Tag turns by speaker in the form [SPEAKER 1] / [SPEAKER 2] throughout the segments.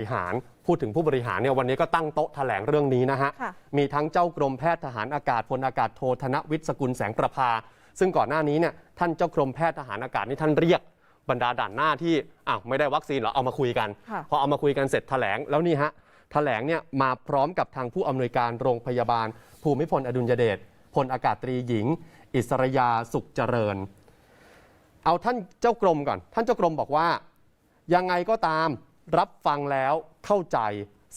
[SPEAKER 1] บริหารพูดถึงผู้บริหารเนี่ยวันนี้ก็ตั้งโต๊ะแถลงเรื่องนี้นะฮะ
[SPEAKER 2] ค่ะ
[SPEAKER 1] มีทั้งเจ้ากรมแพทย์ทหารอากาศพลอากาศโทธนวิทย์สกุลแสงประภา ซึ่งก่อนหน้านี้เนี่ยท่านเจ้ากรมแพทย์ทหารอากาศนี่ท่านเรียกบรรดาด่านหน้าที่อ้าวไม่ได้วัคซีนเหรอเอามาคุยกัน
[SPEAKER 2] ค่ะ
[SPEAKER 1] พอเอามาคุยกันเสร็จแถลงแล้วนี่ฮะแถลงเนี่ยมาพร้อมกับทางผู้อำนวยการโรงพยาบาล ภูมิพลอดุลยเดชพลอากาศตรีหญิง อิสรยาสุขเจริญ เอาท่านเจ้ากรมก่อน ท่านเจ้ากรมบอกว่ายังไงก็ตาม รับฟังแล้วเข้าใจ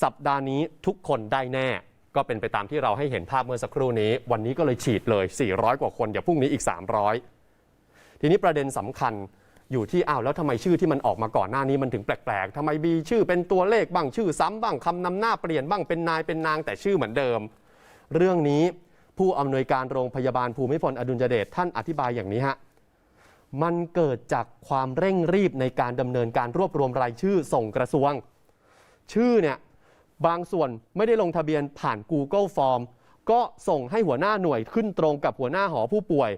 [SPEAKER 1] สัปดาห์นี้ทุกคนได้แน่ ก็เป็นไปตามที่เราให้เห็นภาพเมื่อสักครู่นี้ วันนี้ก็เลยฉีดเลย 400 กว่าคนเดี๋ยวพรุ่งนี้อีก 300 ทีนี้ประเด็นสำคัญอยู่ที่อ้าวแล้วทำไมชื่อที่มันออกมาก่อนหน้านี้มันถึงแปลกๆทำไมมีชื่อเป็นตัวเลขบ้างชื่อซ้ำบ้างคำนำหน้าเปลี่ยนบ้างเป็นนายเป็นนางแต่ชื่อเหมือนเดิม เรื่องนี้ผู้อำนวยการโรงพยาบาลภูมิพลอดุลยเดชท่านอธิบายอย่างนี้ฮะ มันเกิดจากความเร่งรีบในการดำเนินการรวบรวมรายชื่อส่งกระทรวง ชื่อเนี่ยบางส่วนไม่ได้ลงทะเบียนผ่าน Google Form ก็ส่งให้หัวหน้าหน่วยขึ้นตรงกับหัวหน้าหอผู้ป่วย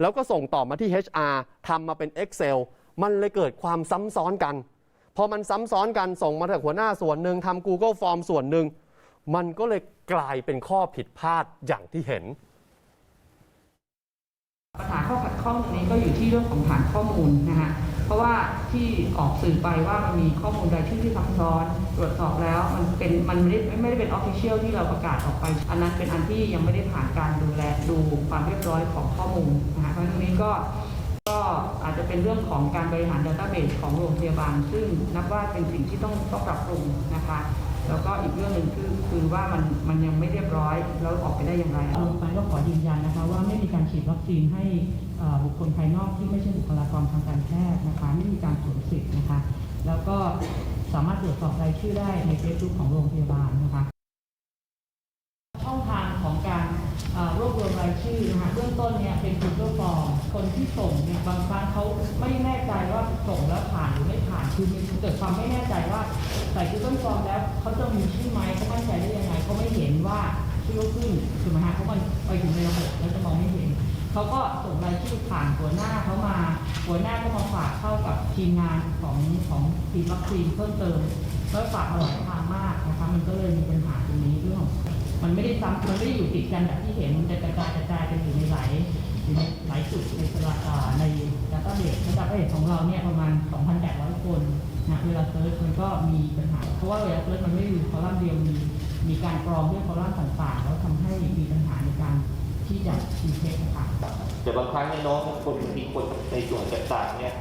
[SPEAKER 1] แล้วก็ส่งต่อมาที่ HR ทำมาเป็น Excel มันเลยเกิดความซ้ำซ้อนกัน พอมันซ้ำซ้อนกันส่งมาจากหัวหน้าส่วนหนึ่งทำ Google Form ส่วนหนึ่ง มันก็เลยกลายเป็นข้อผิดพลาดอย่างที่เห็น
[SPEAKER 3] ปัญหาข้อขัดข้องตรงนี้ก็อยู่ที่เรื่องของฐานข้อมูลนะฮะเพราะว่าที่ออกสื่อไปว่ามันมีข้อมูลรายชื่อที่ซับซ้อน ตรวจสอบแล้วมันเป็นมันไม่ได้ไม่ได้เป็นออฟฟิเชียลที่เราประกาศออกไป อันนั้นเป็นอันที่ยังไม่ได้ผ่านการดูแลดูความเรียบร้อยของข้อมูลนะฮะเพราะฉะนั้นตรงนี้ก็ก็อาจจะเป็นเรื่องของการบริหารดัตต้าเบสของโรงพยาบาล ซึ่งนับว่าเป็นสิ่งที่ต้องต้องปรับปรุงนะคะ แล้วก็อีกเรื่องหนึ่งคือคือว่ามันมันยังไม่เรียบร้อย แล้วออกไปได้อย่างไร
[SPEAKER 4] โรงพยาบาลก็ขอยืนยันนะคะว่าไม่มีการฉีดวัคซีนให้บุคคลภายนอกที่ไม่ใช่บุคลากรทางการแพทย์นะคะไม่มีการสวมสิทธิ์นะคะ แล้วก็สามารถตรวจสอบรายชื่อได้ในเฟซบุ๊กของโรงพยาบาลนะคะช่องทางของการรวบรวมรายชื่อนะคะเบื้องต้นเนี่ยเป็น Google Form คนที่ส่งเนี่ยบางครั้งเขาไม่แน่ใจว่าส่งแล้วผ่านหรือไม่ผ่านคือมีเกิดความไม่แน่ใจว่าใส่ Google Form แล้วเขาจะมีชื่อไหมเขามั่นใจได้ยังไงเขาไม่เห็นว่าชื่อขึ้นถูกไหมฮะเพรามันไปถึงในระบบแล้วจะมองไม่เห็นเขาก็ส่งรายชื่อผ่านหัวหน้าเขามาหัวหน้าก็มาฝากเข้ากับทีมงานของของทีมวัคซีนเพิ่มเติมแล้วฝากมาหลายทางมากนะคะมันก็เลยมีปัญหาตรงนี้เรื่องมันไม่ได้ซ้ำมันไม่ได้อยู่ติดกันแบบที่เห็นมันจะกระจายกระจายกันอยู่ในหลาย หลายจุดในสระอ่าในดัตต้าเบสดัตต้าเบสของเราเนี่ยประมาณ 2,800 คนนะเวลาเซิร์ชมันก็มีปัญหา เพราะว่าเวลาเซิร์ชมันไม่ด้อยู่คอลัมน์เดียวมีมีการกรองด้วยคอลัมน์ต่างๆ แล้วทำให้มีปัญหาในการที่จะดีเทคนะคะ
[SPEAKER 5] แต่บางครั้งเนี่ยน้องคนมีคนในส่วนต่างๆเนี่ย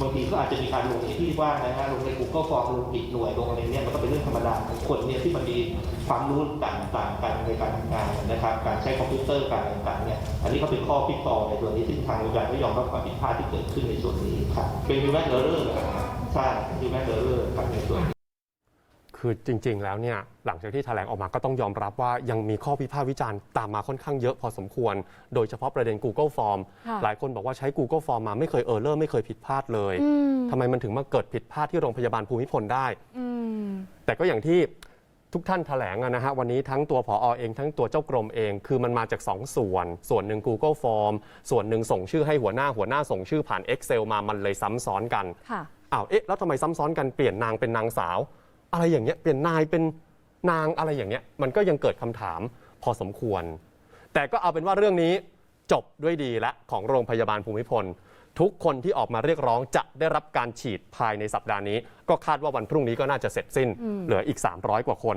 [SPEAKER 5] บางทีก็อาจจะมีการลงในที่ว่างนะฮะลงใน Google Form ลงผิดหน่วยลงอะไรเนี่ยมันก็เป็นเรื่องธรรมดาของคนเนี่ยที่มันมีความรู้ต่างต่างกันในการทำงานนะครับ การใช้คอมพิวเตอร์การต่างๆเนี่ยอันนี้ก็เป็นข้อพิจารณาในส่วนนี้ซึ่งทางโรงพยาบาลก็ยอมรับความผิดพลาดที่เกิดขึ้นในส่วนนี้ครับเป็น human error นะครับใช่ human error ครับในส่วนนี้
[SPEAKER 1] คือจริง ๆ แล้วเนี่ยหลังจากที่แถลงออกมาก็ต้องยอมรับว่ายังมีข้อวิพากษ์วิจารณ์ตามมาค่อนข้างเยอะพอสมควร โดยเฉพาะประเด็น Google Form
[SPEAKER 2] ค่ะ
[SPEAKER 1] หลายคนบอกว่าใช้ Google Form มาไม่เคยเออร์เลอร์ไม่เคยผิดพลาดเลย
[SPEAKER 2] อืม
[SPEAKER 1] ทำไมมันถึงมาเกิดผิดพลาดที่โรงพยาบาลภูมิพลได้
[SPEAKER 2] อืม
[SPEAKER 1] แต่ก็อย่างที่ทุกท่านแถลงอะนะฮะวันนี้ทั้งตัวผอเองทั้งตัวเจ้ากรมเอง คือมันมาจาก2ส่วน ส่วนหนึ่ง Google Form ส่วนหนึ่งส่งชื่อให้หัวหน้าหัวหน้าส่งชื่อผ่าน Excel มามันเลยซ้ำซ้อนกัน
[SPEAKER 2] ค่ะ
[SPEAKER 1] อ้าวเอ๊ะแล้วทำไมซ้ำซ้อนกันเปลี่ยนนางเป็นนางสาว อะไรอย่างเงี้ยเปลี่ยนนายเป็นนางอะไรอย่างเงี้ยมันก็ยังเกิดคำถามพอสมควร แต่ก็เอาเป็นว่าเรื่องนี้จบด้วยดีและของโรงพยาบาลภูมิพล ทุกคนที่ออกมาเรียกร้องจะได้รับการฉีดภายในสัปดาห์นี้ ก็คาดว่าวันพรุ่งนี้ก็น่าจะเสร็จสิ้น
[SPEAKER 2] อืม
[SPEAKER 1] เหลืออีก 300 กว่าคน